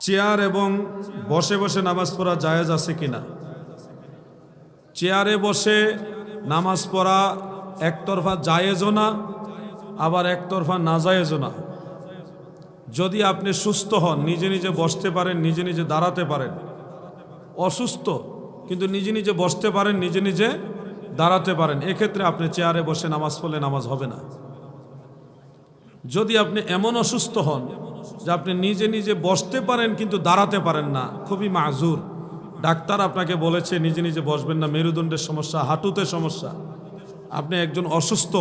Chair এবং বসে বসে নামাজ পড়া জায়েজ আছে কিনা? চেয়ারে বসে নামাজ পড়া একতরফা জায়েজও না, আবার একতরফা না জায়েজও না। যদি আপনি সুস্থ হন, নিজে নিজে বসতে পারেন, নিজে নিজে দাঁড়াতে পারেন। অসুস্থ, কিন্তু নিজে নিজে বসতে পারেন, নিজে নিজে দাঁড়াতে পারেন। এক্ষেত্রে আপনি চেয়ারে বসে নামাজ পড়লে নামাজ হবে না। যদি আপনি এমন অসুস্থ হন যে আপনি নিজে নিজে বসতে পারেন কিন্তু দাঁড়াতে পারেন না। খুবই মাজুর ডাক্তার আপনাকে বলেছে, নিজে নিজে বসবেন না, মেরুদণ্ডের সমস্যা, হাঁটুতে সমস্যা। আপনি একজন অসুস্থ।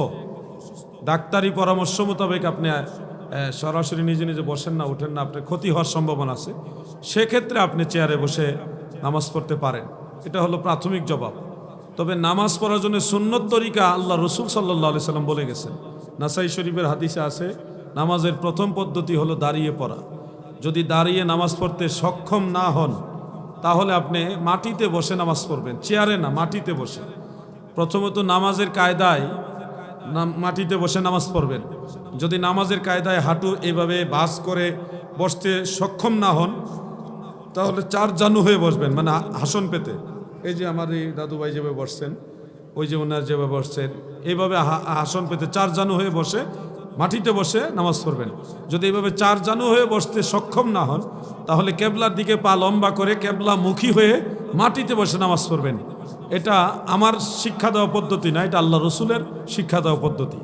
ডাক্তারি পরামর্শ মোতাবেক আপনি সরাসরি নিজে নিজে বসেন না ওঠেন না আপনার ক্ষতি হওয়ার সম্ভাবনা আছে। সেক্ষেত্রে আপনি চেয়ারে বসে নামাজ পড়তে পারেন। এটা হলো প্রাথমিক জবাব। তবে নামাজ পড়ার জন্য সুন্নত তরিকা আল্লাহ রসুল সাল্লাহ সাল্লাম বলে গেছেন। নাসাই শরীফের হাদিসে আছে নামাজের প্রথম পদ্ধতি হলো দাঁড়িয়ে পড়া। যদি দাঁড়িয়ে নামাজ পড়তে সক্ষম না হন, তাহলে আপনি মাটিতে বসে নামাজ পড়বেন, চেয়ারে না, মাটিতে বসে। প্রথমত নামাজের কায়দায় মাটিতে বসে নামাজ পড়বেন। যদি নামাজের কায়দায় হাঁটু এভাবে বাস করে বসতে সক্ষম না হন, তাহলে চার জানু হয়ে বসবেন মানে হাসন পেতে। এই যে আমার এই দাদুভাই যেভাবে বসছেন, ওই যে ওনার যেভাবে বসছেন এইভাবে হা- আসন পেতে চার জানু হয়ে বসে মাটিতে বসে নামাজ পড়বেন। যদি এইভাবে চার জানু হয়ে বসতে সক্ষম না হন, তাহলে কেবলার দিকে পা লম্বা করে কেবলা মুখী হয়ে মাটিতে বসে নামাজ পড়বেন। এটা আমার শিক্ষা দেওয়া পদ্ধতি না, এটা আল্লাহ রসুলের শিক্ষা দেওয়া পদ্ধতি।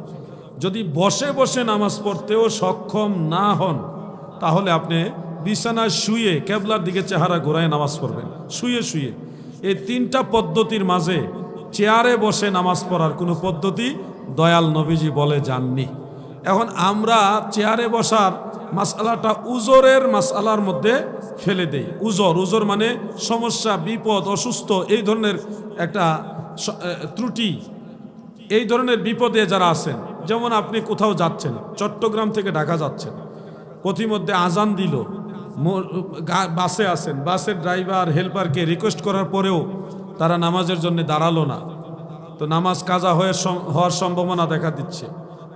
যদি বসে বসে নামাজ পড়তেও সক্ষম না হন, তাহলে আপনি বিছানায় শুয়ে কেবলার দিকে চেহারা ঘোরায় নামাজ পড়বেন। শুয়ে শুয়ে। এই তিনটা পদ্ধতির মাঝে চেয়ারে বসে নামাজ পড়ার কোনো পদ্ধতি দয়াল নবীজি বলে যাননি। এখন আমরা চেয়ারে বসার মাসালাটা উজোরের মাসালার মধ্যে ফেলে দেই। উজোর উজোর মানে সমস্যা, বিপদ, অসুস্থ, এই ধরনের একটা ত্রুটি। এই ধরনের বিপদে যারা আছেন, যেমন আপনি কোথাও যাচ্ছেন, চট্টগ্রাম থেকে ঢাকা যাচ্ছেন পথিমধ্যে আজান দিল বাসে আছেন, বাসের ড্রাইভার, হেল্পারকে রিকোয়েস্ট করার পরেও তারা নামাজের জন্য দাঁড়াল না। তো নামাজ কাজা হয়ে হওয়ার সম্ভাবনা দেখা দিচ্ছে।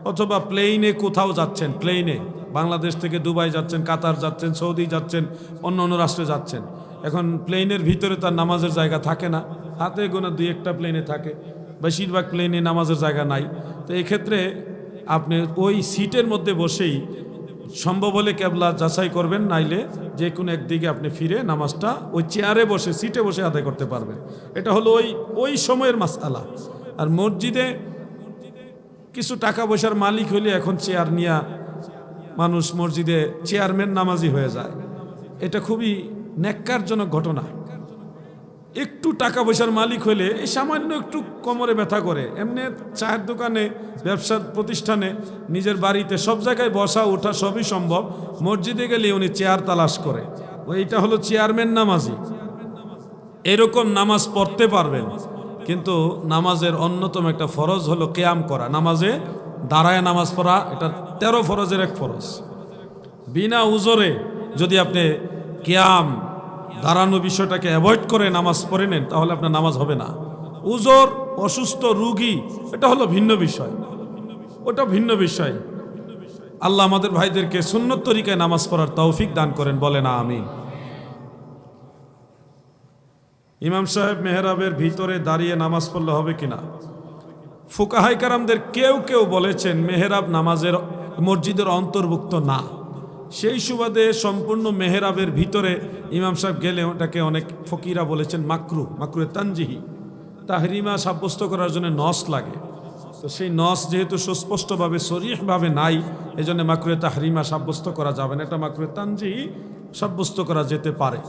অথবা প্লেনে কোথাও যাচ্ছেন প্লেনে বাংলাদেশ থেকে দুবাই যাচ্ছেন, কাতার যাচ্ছেন, সৌদি যাচ্ছেন, অন্য অন্য রাষ্ট্রে যাচ্ছেন। এখন প্লেনের ভিতরে তার নামাজের জায়গা থাকে না। হাতে গোনা দুই একটা প্লেনে থাকে। বেশিরভাগ প্লেনে নামাজের জায়গা নাই। তো এক্ষেত্রে আপনি ওই সিটের মধ্যে বসেই সম্ভব হলে কেবলা যাচাই করবেন, নাইলে যে কোনো একদিকে আপনি ফিরে নামাজটা ওই চেয়ারে বসে সিটে বসে আদায় করতে পারবেন। এটা হলো ওই ওই সময়ের মাসালা আর মসজিদে কিছু টাকা পয়সার মালিক হইলে এখন চেয়ার নিয়া মানুষ মসজিদে চেয়ারম্যান নামাজি হয়ে যায়। এটা খুবই ন্যাক্কারজনক ঘটনা। একটু টাকা পয়সার মালিক হলে এই সামান্য একটু কোমরে ব্যথা করে। এমনি চায়ের দোকানে, ব্যবসার প্রতিষ্ঠানে, নিজের বাড়িতে, সব জায়গায় বসা ওঠা সবই সম্ভব। মসজিদে গেলে উনি চেয়ার তালাশ করে। এইটা হলো চেয়ারম্যান নামাজি। এরকম নামাজ পড়তে পারবেন। কিন্তু নামাজের অন্যতম একটা ফরজ হলো কেয়াম করা। নামাজে দাঁড়ায় নামাজ পড়া, এটা তেরো ফরজের এক ফরজ। বিনা উজরে যদি আপনি কেয়াম, দাঁড়ানো বিষয়টাকে অ্যাভয়েড করে নামাজ পড়ে নেন, তাহলে আপনার নামাজ হবে না। উজর, অসুস্থ, রুগী, এটা হলো ভিন্ন বিষয়। ওটা ভিন্ন বিষয়। আল্লাহ আমাদের ভাইদেরকে সুন্নত তরিকায় নামাজ পড়ার তৌফিক দান করেন বলে না আমি ইমাম সাহেব মেহরাবের ভিতরে দাঁড়িয়ে নামাজ পড়লে হবে কিনা? ফুকাহাই কারামদের কেউ কেউ বলেছেন মেহরাব নামাজের মসজিদের অন্তর্ভুক্ত না। সেই সুবাদে সম্পূর্ণ মেহরাবের ভিতরে ইমাম সাহেব গেলে ওটাকে অনেক ফকিরা বলেছেন মাকরু, মাকরুয়ে তানজিহি। তাহরিমা সাব্যস্ত করার জন্য নস লাগে। তো সেই নস যেহেতু সুস্পষ্টভাবে শরীরভাবে নাই এই জন্য মাকরুয়ে তাহরিমা সাব্যস্ত করা যাবে না। এটা মাকরুয়ে তানজিহি সাব্যস্ত করা যেতে পারে।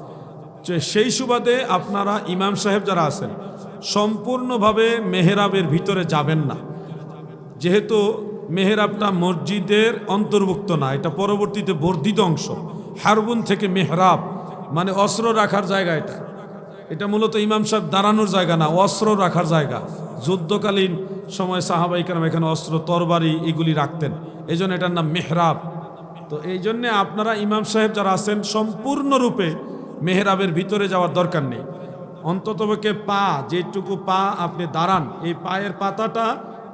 সেই সুবাদে আপনারা ইমাম সাহেব যারা আছেন, সম্পূর্ণভাবে মেহরাবের ভিতরে যাবেন না। যেহেতু মেহরাবটা মসজিদের অন্তর্ভুক্ত না, এটা পরবর্তীতে বর্ধিত অংশ। হারবুন থেকে মেহরাব মানে অস্ত্র রাখার জায়গা এটা। এটা মূলত ইমাম সাহেব দাঁড়ানোর জায়গা না, অস্ত্র রাখার জায়গা। যুদ্ধকালীন সময় সাহাবাইকার এখানে অস্ত্র, তরবারি এগুলি রাখতেন। এই এটার নাম মেহরাব। তো এই জন্যে আপনারা ইমাম সাহেব যারা আছেন, সম্পূর্ণরূপে মেহরাবের ভিতরে যাওয়ার দরকার নেই। অন্ততপক্ষে পা, যেটুকু পা আপনি দাঁড়ান, এই পায়ের পাতাটা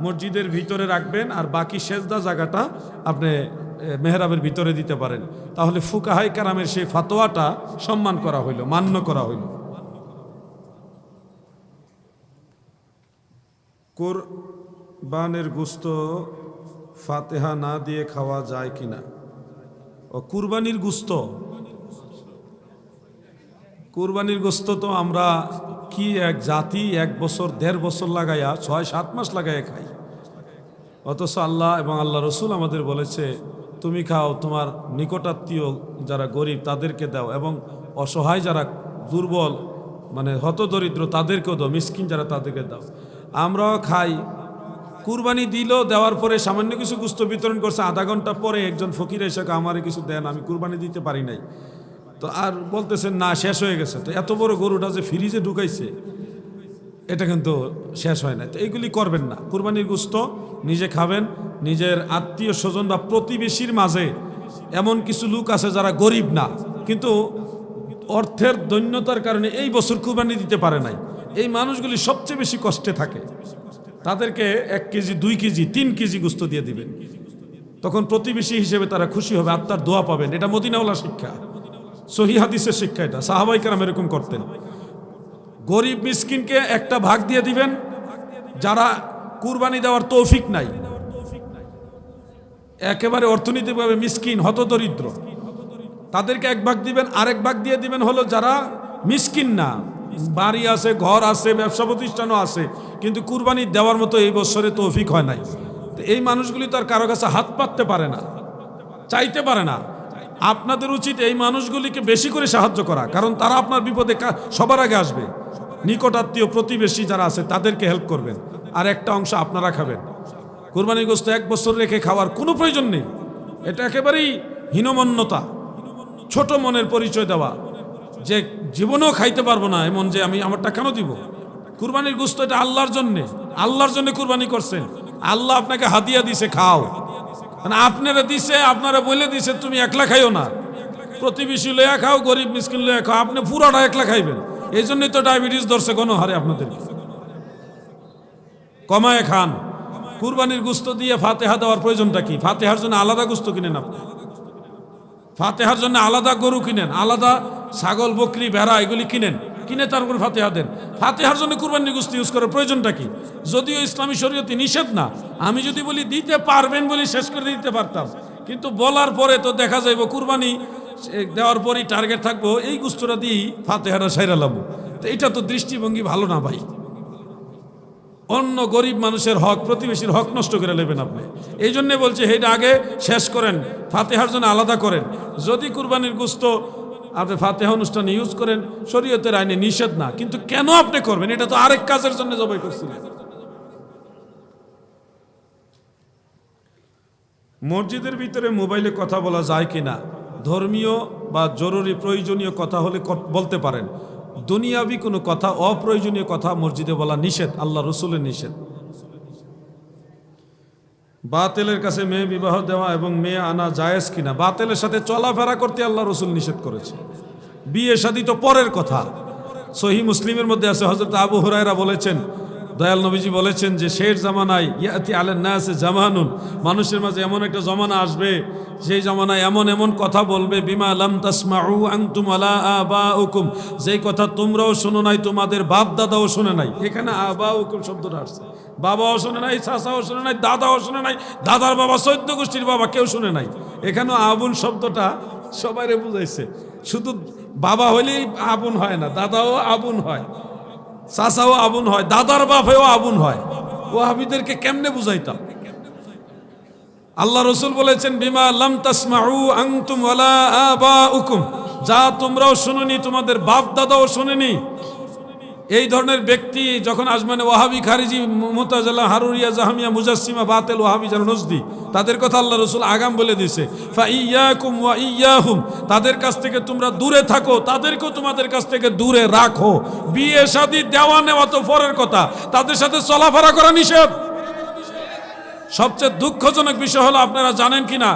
মসজিদের ভিতরে রাখবেন আর বাকি সেজদা জায়গাটা আপনি মেহরাবের ভিতরে দিতে পারেন। তাহলে ফুকাহাই কারামের সেই ফাতোয়াটা সম্মান করা হইল, মান্য করা হইল। কোরবানের গুস্ত ফাতেহা না দিয়ে খাওয়া যায় কিনা? ও কুরবানির গুস্ত কুরবানির গোস্ত তো আমরা কি এক জাতি এক বছর, দেড় বছর লাগাইয়া, ছয়, সাত মাস লাগাইয়া খাই। অথচ আল্লাহ এবং আল্লাহ রসুল আমাদের বলেছে, তুমি খাও, তোমার নিকটাত্মীয় যারা গরিব তাদেরকে দাও এবং অসহায় যারা দুর্বল মানে হতদরিদ্র তাদেরকেও দাও, মিসকিন যারা তাদেরকে দাও। আমরাও খাই। কুরবানি দিল, দেওয়ার পরে সামান্য কিছু গুস্ত বিতরণ করছে, আধা ঘণ্টা পরে একজন ফকির এসে আমারে কিছু দেন, আমি কুরবানি দিতে পারি নাই। তো আর বলতেছেন, না, শেষ হয়ে গেছে। তো এত বড় গরুটা যে ফ্রিজে ঢুকাইছে, এটা কিন্তু শেষ হয় না তো এইগুলি করবেন না। কুরবানির গুস্ত নিজে খাবেন, নিজের আত্মীয় স্বজন বা প্রতিবেশীর মাঝে এমন কিছু লোক আছে যারা গরিব না, কিন্তু অর্থের দৈন্যতার কারণে এই বছর কুরবানি দিতে পারে নাই। এই মানুষগুলি সবচেয়ে বেশি কষ্টে থাকে। তাদেরকে এক কেজি, দুই কেজি, তিন কেজি গুস্ত দিয়ে দিবেন। তখন প্রতিবেশী হিসেবে তারা খুশি হবে, আত্মার দোয়া পাবেন। এটা মদিনাওয়ালা শিক্ষা। সহি হাদিসের শিক্ষা এটা। সাহাবাই কারাম এরকম করতেন। গরিব মিসকিনকে একটা ভাগ দিয়ে দিবেন, যারা কুরবানি দেওয়ার তৌফিক নাই। একেবারে অর্থনৈতিকভাবে মিসকিন, হতদরিদ্র। তাদেরকে এক ভাগ দিবেন, আরেক ভাগ দিয়ে দিবেন হলো যারা মিসকিন না। বাড়ি আছে, ঘর আছে, ব্যবসা প্রতিষ্ঠানও আছে, কিন্তু কুরবানি দেওয়ার মতো এই বছরে তৌফিক হয় নাই। এই মানুষগুলি তো আর কারও কাছে হাত পাততে পারে না, চাইতে পারে না। আপনাদের উচিত এই মানুষগুলিকে বেশি করে সাহায্য করা, কারণ তারা আপনার বিপদে সবার আগে আসবে। নিকটাত্মীয় প্রতিবেশী যারা আছে, তাদেরকে হেল্প করবেন। আর একটা অংশ আপনারা খাবেন। কোরবানির গোস্ত এক বছর রেখে খাওয়ার কোনো প্রয়োজন নেই। এটা একেবারেই হীনমন্যতা। ছোট মনের পরিচয় দেওয়া। যে জীবনেও খাইতে পারব না এমন যে আমি আমারটা কেন দিব? কুরবানির গুস্ত এটা আল্লাহর জন্যে। আল্লাহর জন্য কুরবানি করছেন। আল্লাহ আপনাকে হাদিয়া দিছে, খাও। মানে আপনারা দিছে, আপনারা বলে দিছে, তুমি একলা খাইও না। প্রতিবেশী লয়া খাও, গরিব মিসকিন লয়া খাও, আপনি পুরোটা একলা খাইবেন। এই জন্যই তো ডায়াবেটিস ধরছে কোনো হারে আপনাদের। কমায় খান। কুরবানির গুস্ত দিয়ে ফাতেহা দেওয়ার প্রয়োজনটা কি? ফাতেহার জন্য আলাদা গুস্ত কিনেন আপনি। ফাতেহার জন্য আলাদা গরু কিনেন, আলাদা ছাগল, বকরি, ভেড়া, এগুলি কিনেন। কিনে তারপর ফাতেহা দেন? ফাতেহার জন্য কুরবানির গুস্ত ইউজ করার প্রয়োজনটা কি? যদিও ইসলামী শরীয়তে নিষেধ না, আমি যদি বলি দিতে পারবেন বলে শেষ করে দিতে পারতাম। কিন্তু বলার পরে তো দেখা যাইব কুরবানি দেওয়ার পরই টার্গেট থাকব, এই গুস্তটা দিয়েই ফাতেহারা সাইরা সাইরালাম তো এটা তো দৃষ্টিভঙ্গি ভালো না ভাই। অন্য গরিব মানুষের হক, প্রতিবেশীর হক নষ্ট করে নেবেন আপনি। এই জন্যে বলছে এটা আগে শেষ করেন, ফাতেহার জন্য আলাদা করেন। যদি কুরবানির গুস্ত আপনি ফাতেহা অনুষ্ঠান ইউজ করেন, শরীয়তের আইনে নিষেধ না। কিন্তু কেন আপনি করবেন? এটা তো আরেক কাজের জন্য জবাই করছিলেন। মসজিদের ভিতরে মোবাইলে কথা বলা যায় কিনা? ধর্মীয় বা জরুরি প্রয়োজনীয় কথা হলে বলতে পারেন। দুনিয়াবি কোনো কথা, অপ্রয়োজনীয় কথা মসজিদে বলা নিষেধ, আল্লাহ রসুলের নিষেধ। বাতেলের কাছে মেয়ে বিবাহ দেওয়া এবং মেয়ে আনা জায়েজ কিনা, বাতেলের সাথে চলাফেরা করতে আল্লাহ রসুল নিষেধ করেছে। বিয়ে শাদী তো পরের কথা। সহি মুসলিমের মধ্যে আছে হজরত আবু হুরায়রা বলেছেন দয়াল নবীজি বলেছেন যে শেষ জামানায় ইয়াতি আলেন না আছে জামানুন। মানুষের মাঝে এমন একটা জমানা আসবে সেই জমানায় এমন এমন কথা বলবে, বিমা লাম তাসমাউ আনতুম আলা আবাউকুম। যেই কথা তোমরাও শোনো নাই, তোমাদের বাপ দাদাও শোনে নাই। এখানে আবাউকুম শব্দটা আসছে। বাবাও শোনে নাই, চাচাও শোনে নাই, দাদাও শোনে নাই, দাদার বাবা চৈদ্য গোষ্ঠীর বাবা কেউ শুনে নাই। এখানেও আবুল শব্দটা সবাইরে বুঝাইছে। শুধু বাবা হইলেই আবুন হয় না, দাদাও আবুন হয়। চাচাও আবুন হয়, দাদার বাপেও আবুন হয়। ও হাবিদেরকে কেমনে বুঝাইতাম? আল্লাহ রসুল বলেছেন, বিমা লাম তাসমাউ আংতুম ওয়ালা যা তোমরাও শুনুনি, তোমাদের বাপ দাদাও শুনেনি। এই ধরনের ব্যক্তি যখন আসমানে ওয়াহাবি খারিজি মুতাজাল্লাহ হারুরিয়া জাহামিয়া মুজাসিমা বাতেল ওয়াহাবি যারা নজদি, তাদের কথা আল্লাহ রসুল আগাম বলে দিছে ফা ইয়াকুম ওয়া ইয়াহুম তাদের কাছ থেকে তোমরা দূরে থাকো, তাদেরকেও তোমাদের কাছ থেকে দূরে রাখো। বিয়ে, শাদী, দেওয়া, নেওয়া তো পরের কথা, তাদের সাথে চলাফেরা করা নিষেধ। সবচেয়ে দুঃখজনক বিষয় হলো, আপনারা জানেন কিনা,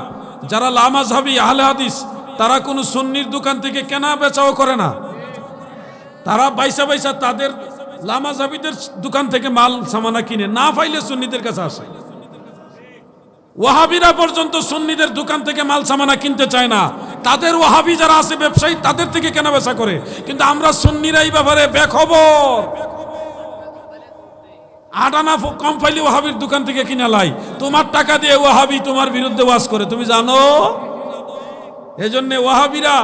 যারা লামাজহাবি আহলে হাদিস, তারা কোনো সুন্নির দোকান থেকে কেনা বেচাও করে না। তারা বাইসা বাইসা তাদের লামাজাবিদের দোকান থেকে মাল, সামানা কিনে না পাইলে সুন্নিদের কাছে আসে। ওয়াহাবিরা পর্যন্ত সুন্নিদের দোকান থেকে মাল, সামানা কিনতে চায় না। তাদের ওয়াহাবি যারা আছে, ব্যবসায়ী তাদের থেকে কেনা বেচা করে। কিন্তু আমরা সুন্নিরা এই ব্যাপারে বেখবর। আটানা কম পাইলে ওয়াহাবির দোকান থেকে কিনে লাই। তোমার টাকা দিয়ে ওয়াহাবি তোমার বিরুদ্ধে ওয়াজ করে, তুমি জানো? এজন্য ওয়াহাবিরা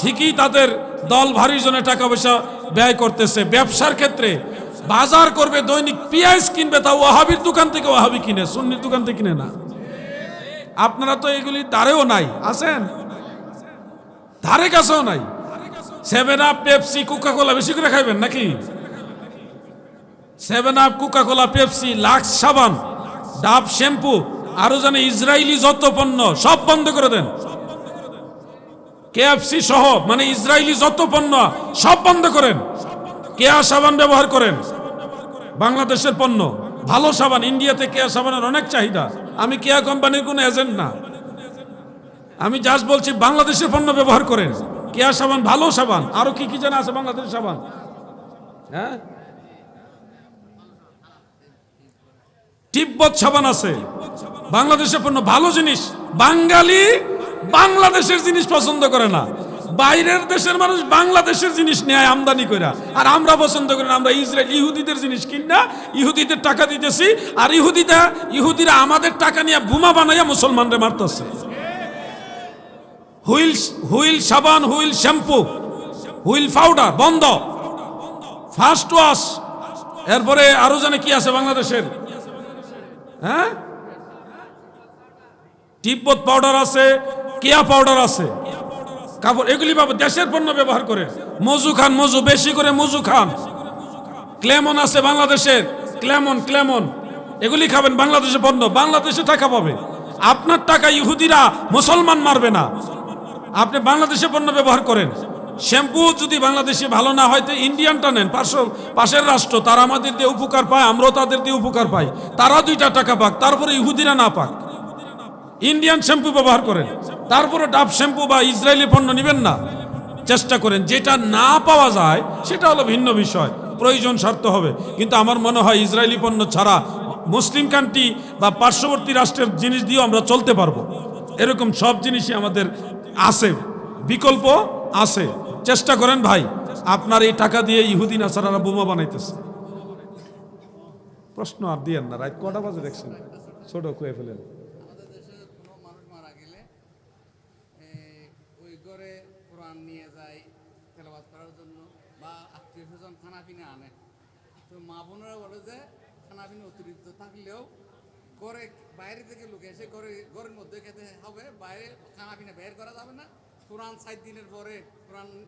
ঠিকই তাদের দল ভারী জনে টাকা পয়সা ব্যয় করতেছে। ব্যবসার ক্ষেত্রে বাজার করবে, দৈনিক পেঁয়াজ কিনবে, তা ওয়াহাবির দোকান থেকে ওয়াহাবি কিনে, সুন্নির দোকান থেকে কিনে না। আপনারা তো এগুলি ধারেও নাই, আছেন? ধারে কাছেও নাই। Seven up Pepsi Coca Cola বেশি করে খাইবেন নাকি? Seven up Coca Cola Pepsi Lux সাবান ডাব শ্যাম্পু আরও জানে ইসরায়েলি যত পণ্য, সব বন্ধ করে দেন। কেএফসি সহ মানে ইসরায়েলি যত পণ্য, সব বন্ধ করেন। কেয়া সাবান ব্যবহার করেন। বাংলাদেশের পণ্য, ভালো সাবান, ইন্ডিয়াতে কেয়া সাবানের অনেক চাহিদা। আমি কেয়া কোম্পানির কোনো এজেন্ট না। আমি জাস্ট বলছি, বাংলাদেশের পণ্য ব্যবহার করেন। কেয়া সাবান, ভালো সাবান। আরও কি কি জানা আছে বাংলাদেশের সাবান? হ্যাঁ? তিব্বত সাবান আছে। বাংলাদেশের পণ্য, ভালো জিনিস। বাঙালি বাংলাদেশের জিনিস পছন্দ করে না। বাইরের দেশের মানুষ বাংলাদেশের জিনিস নেয় আমদানি করে আর আমরা পছন্দ করি না, আমরা ইসরায়েল ইহুদিদের জিনিস কিনা ইহুদিদের টাকা দিতেছি, আর ইহুদিটা ইহুদিরা আমাদের টাকা নিয়ে বোমা বানাইয়া মুসলমানরা মারতেছে। হুইল হুইল সাবান, হুইল শ্যাম্পু, হুইল পাউডার, বন্ধ। First wash. এরপরে আরও জানে কি আছে বাংলাদেশের? হ্যাঁ? তিব্বত পাউডার আছে, কেয়া পাউডার আছে। কাপড়, এগুলি বাবা দেশের পণ্য ব্যবহার করে। মজু খান, মজু, বেশি করে মজু খান। ক্লেমন আছে বাংলাদেশের। ক্লেমন ক্লেমন। এগুলি খাবেন বাংলাদেশের পণ্য। বাংলাদেশে টাকা পাবে। আপনার টাকা ইহুদিরা, মুসলমান মারবে না। আপনি বাংলাদেশে পণ্য ব্যবহার করেন। শ্যাম্পু যদি বাংলাদেশে ভালো না হয়, তো ইন্ডিয়ানটা নেন। পার্শ্ব, পাশের রাষ্ট্র, তারা আমাদের দিয়ে উপকার পায়, আমরাও তাদের দিয়ে উপকার পাই। তারা দুইটা টাকা পাক, তারপরে ইহুদিরা না পাক। ইন্ডিয়ান শ্যাম্পু ব্যবহার করেন। তারপরে ডাব শ্যাম্পু বা ইসরায়েলি পণ্য নেবেন না। চেষ্টা করেন, যেটা না পাওয়া যায়, সেটা হলো ভিন্ন বিষয়। প্রয়োজন স্বার্থ হবে। কিন্তু আমার মনে হয় ইসরায়েলি পণ্য ছাড়া মুসলিম কান্ট্রি বা পার্শ্ববর্তী রাষ্ট্রের জিনিস দিয়েও আমরা চলতে পারব। এরকম সব জিনিসই আমাদের আছে। বিকল্প আছে। চেষ্টা করেন ভাই, আপনার এই টাকা দিয়ে ইহুদিন আসারারা বোমা বানাইতেছে। প্রশ্ন আর দিয়েন না, রাত কটা বাজে দেখছেন? ছোট কুয়ে ফেলেন আমাদের দেশে কোনো মানুষ মারা গেলে এ, ওই ঘরে কোরআন নিয়ে যায় তেলাবাদ করার জন্য বা স্বজন খানা পিনা আনে। তো মা বোনেরা বলে যে খানা পিনা অতিরিক্ত থাকলেও ঘরে বাইরে থেকে লোক এসে ঘরে ঘরের মধ্যে খেতে হবে, বাইরে খানা পিনা বের করা যাবে না। কোরআন সাত দিনের পরে কোরআন